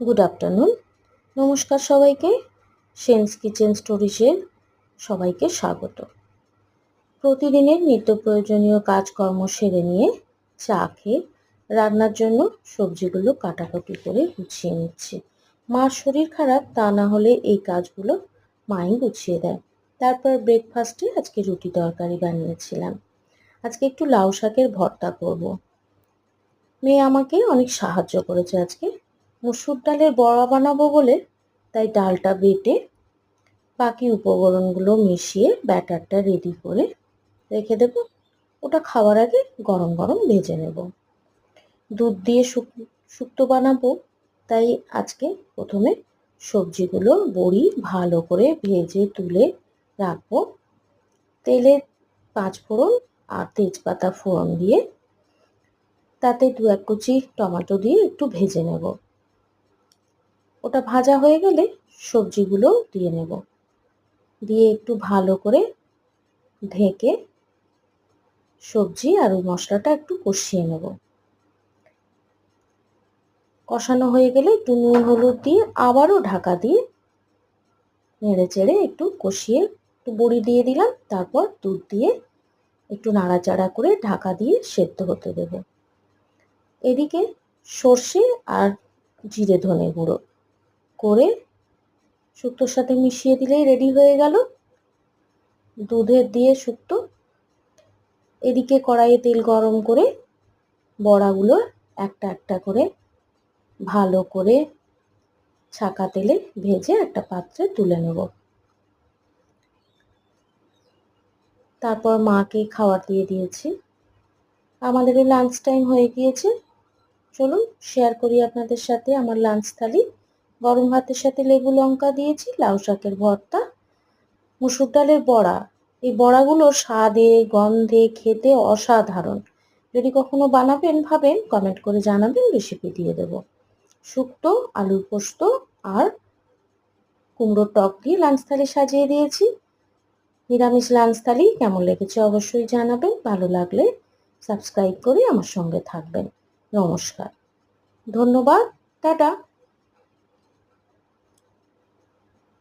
Good afternoon নমস্কার সবাইকে। Sense kitchen স্টোরিজের সবাইকে স্বাগত। প্রতিদিনের নিত্য প্রয়োজনীয় কাজকর্ম সেরে নিয়ে চা খেয়ে রান্নার জন্য সবজিগুলো কাটাকাটি করে গুছিয়ে নিচ্ছি। মার শরীর খারাপ, তা না হলে এই কাজগুলো মাই গুছিয়ে দেয়। তারপর ব্রেকফাস্টে আজকে রুটি তরকারি বানিয়েছিলাম। আজকে একটু লাউ শাকের ভর্তা করব। মেয়ে আমাকে অনেক সাহায্য করেছে আজকে। মুসুর ডালের বড়া বানাবো বলে, তাই ডালটা বেটে বাকি উপকরণগুলো মিশিয়ে ব্যাটারটা রেডি করে রেখে দেব। ওটা খাওয়ার আগে গরম গরম ভেজে নেব। দুধ দিয়ে শুক্তো বানাবো, তাই আজকে প্রথমে সবজিগুলো বড়ি ভালো করে ভেজে তুলে রাখব। তেলে পাঁচ ফোড়ন আর তেজপাতা ফোড়ন দিয়ে তাতে দু এক কুচি টমেটো দিয়ে একটু ভেজে নেব। ওটা ভাজা হয়ে গেলে সবজিগুলো দিয়ে নেব। দিয়ে একটু ভালো করে ঢেকে সবজি আর ওই মশলাটা একটু কষিয়ে নেব। কষানো হয়ে গেলে একটু নুন, হলুদ দিয়ে আবারও ঢাকা দিয়ে নেড়ে চেড়ে একটু কষিয়ে একটু বড়ি দিয়ে দিলাম, তারপর দুধ দিয়ে একটু নাড়াচাড়া করে ঢাকা দিয়ে সেদ্ধ হতে দেব। এদিকে সর্ষে আর জিরে ধনে গুঁড়ো। করে শুক্তোর সাথে মিশিয়ে দিলেই রেডি হয়ে গেল। দুধের দিয়ে শুক্তো এদিকে কড়াইয়ে তেল গরম করে বড়াগুলো একটা একটা করে ভালো করে ছাকা তেলে ভেজে একটা পাত্রে তুলে নেব। তারপর মাকে খাবার দিয়ে দিয়েছি। আমাদেরও লাঞ্চ টাইম হয়ে গিয়েছে। চলুন শেয়ার করি আপনাদের সাথে আমার লাঞ্চ থালি। গরম ভাতের সাথে লেবু লঙ্কা দিয়েছি, লাউ শাকের ভর্তা, মুসুর ডালের বড়া। এই বড়াগুলো স্বাদে, গন্ধে খেতে অসাধারণ। যদি কখনো বানাবেন, ভাবেন কমেন্ট করে জানাবেন রেসিপি দিয়ে দেব। শুক্তো, আলুর পোস্ত আর কুমড়োর টক দিয়ে লাঞ্চ থালি সাজিয়ে দিয়েছি। নিরামিষ লাঞ্চ থালি কেমন লেগেছে অবশ্যই জানাবেন। ভালো লাগলে সাবস্ক্রাইব করে আমার সঙ্গে থাকবেন। নমস্কার। ধন্যবাদ। টাটা।